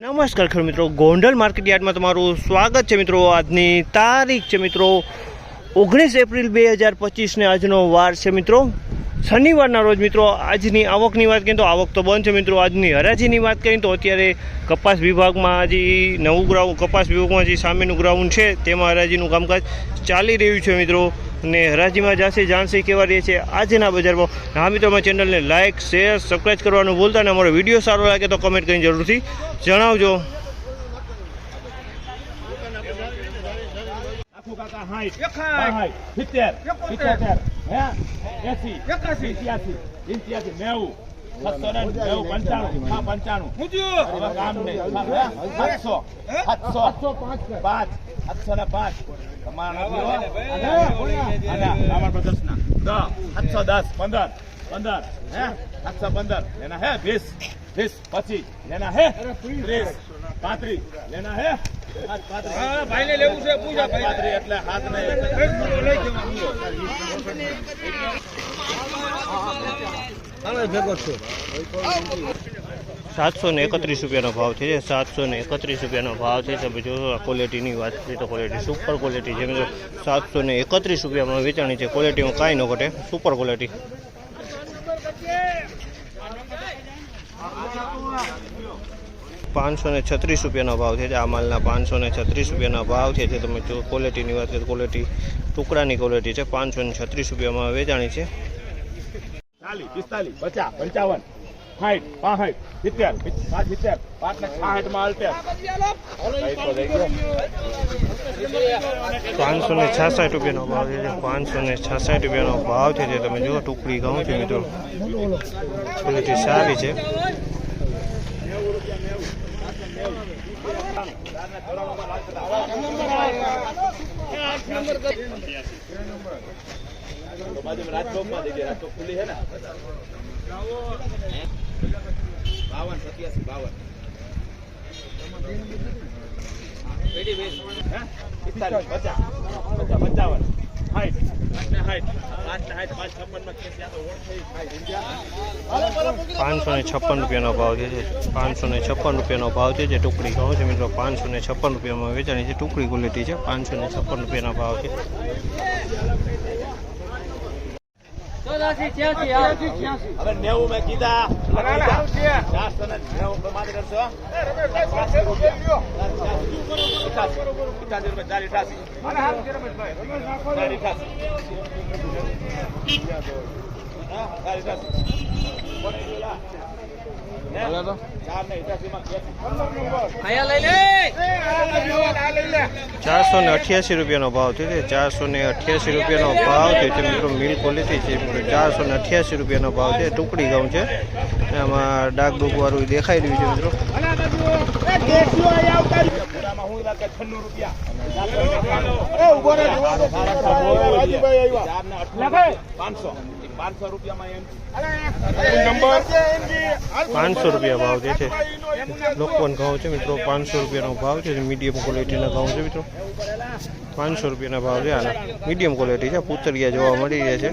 નમસ્કાર ખેડૂત મિત્રો. ગોંડલ માર્કેટ યાર્ડમાં તમારું સ્વાગત છે મિત્રો. આજની તારીખ છે મિત્રો ઓગણીસ એપ્રિલ બે હજાર પચીસને આજનો વાર છે મિત્રો. શનિવારના રોજ મિત્રો આજની આવકની વાત કરીએ તો આવક તો બંધ છે મિત્રો. આજની હરાજીની વાત કરીએ તો અત્યારે કપાસ વિભાગમાં હજી નવું ગ્રાઉન્ડ કપાસ વિભાગમાં હજી સામેનું ગ્રાઉન્ડ છે, તેમાં હરાજીનું કામકાજ ચાલી રહ્યું છે મિત્રો. અને હરાજીમાં જાસી જાણસી કેવા રહે છે આજના બજારમાં. હા મિત્રો અમારી ચેનલને લાઇક શેર સબસ્ક્રાઈબ કરવાનું ભૂલતા અને અમારો વીડિયો સારો લાગે તો કમેન્ટ કરીને જરૂરથી જણાવજો. આખું કાકા હાઈટ સિત્તેર હે એસી. એકાસી. નેવું. છસો ને નેવું પંચાણું. હા પંચાણું. હવે કામ નહીં. સાતસો. સાતસો. પાંચ સાતસો ને પાંચ. સાતસો દસ. પંદર. પંદર. હે? સાતસો પંદર. એના હે? વીસ. વીસ. પચીસ. એના હે? ત્રીસ. પાંત્રીસ. એના હે? પાંત્રીસ. લેવું છે પૂજા ભાઈ એટલે હાથ નહીં. સાતસો ને એકત્રીસ રૂપિયાનો ભાવ છે સાતસો ને એકત્રીસ રૂપિયાનો ભાવ છે તમે જો ક્વોલિટીની વાત કરીએ તો ક્વોલિટી સુપર ક્વોલિટી છે. મિત્રો સાતસો ને એકત્રીસ રૂપિયામાં વેચાણી છે ક્વોલિટીમાં કાંઈ ન ઘટે. સુપર ક્વોલિટી પાંચસો ને છત્રીસ રૂપિયાનો ભાવ છે આ માલના પાંચસો ને છત્રીસ રૂપિયાના ભાવ છે જે તમે જો ક્વોલિટીની વાત કરીએ ક્વોલિટી ટુકડાની ક્વોલિટી છે. પાંચસો ને છત્રીસ રૂપિયામાં વેચાણી છે. ચાલીસ, પિસ્તાલીસ, પચાસ, પંચાવન સાઠ પાસઠ, સિત્તેર સિત્તેર પાંચ ને છાસઠમાં અલ્ટેર પાંચસો ને છાસઠ રૂપિયાનો ભાવ છે પાંચસો ને છાસઠ રૂપિયાનો ભાવ છે તમે જુઓ, ટુકડી ઘઉં છે મિત્રો. ક્વોલિટી સારી છે. રાજભોગમાં જગ્યા રાજભોગ ખુલ્લી છે ને બાવન સત્યાસી બાવન? પિસ્તાલીસ, પચાસ, પચાસ, પંચાવન, સાઠ, આઠ ને આઠ ને સાઠ, પાંચ છપ્પનમાં કેસ તો ઓળ થઈ, સાઠ, સમજ્યા? પાંચસો ને છપ્પન રૂપિયાનો ભાવ છે પાંચસો ને છપ્પન રૂપિયાનો ભાવ છે જે ટુકડી કહો છે મિત્રો પાંચસો ને છપ્પન રૂપિયામાં વેચાણી છે ટુકડી ક્વોલિટી છે પાંચસો ને છપ્પન રૂપિયાનો ભાવ છે કીધા ચારસો ને અઠ્યાસી રૂપિયાનો ભાવ થયો ચારસો ને અઠ્યાસી રૂપિયાનો ભાવ થયો છે. મિત્રો, મિલ ક્વોલિટી છે. ચારસો ને અઠ્યાસી રૂપિયાનો ભાવ છે. ટુકડી ઘઉં છે. એમાં ડાક ડૂક વાળું દેખાઈ રહ્યું છે, મિત્રો. રૂપિયા ચાર ને પાંચસો. પાંચસો રૂપિયામાં પાંચસો રૂપિયા ભાવ જે છે. લોકવન ઘઉં છે મિત્રો પાંચસો રૂપિયાનો ભાવ છે. મીડિયમ ક્વોલિટીના ઘઉં છે મિત્રો. પાંચસો રૂપિયાના ભાવ છે આના. મીડિયમ ક્વોલિટી છે પૂતળિયા જોવા મળી રહ્યા છે.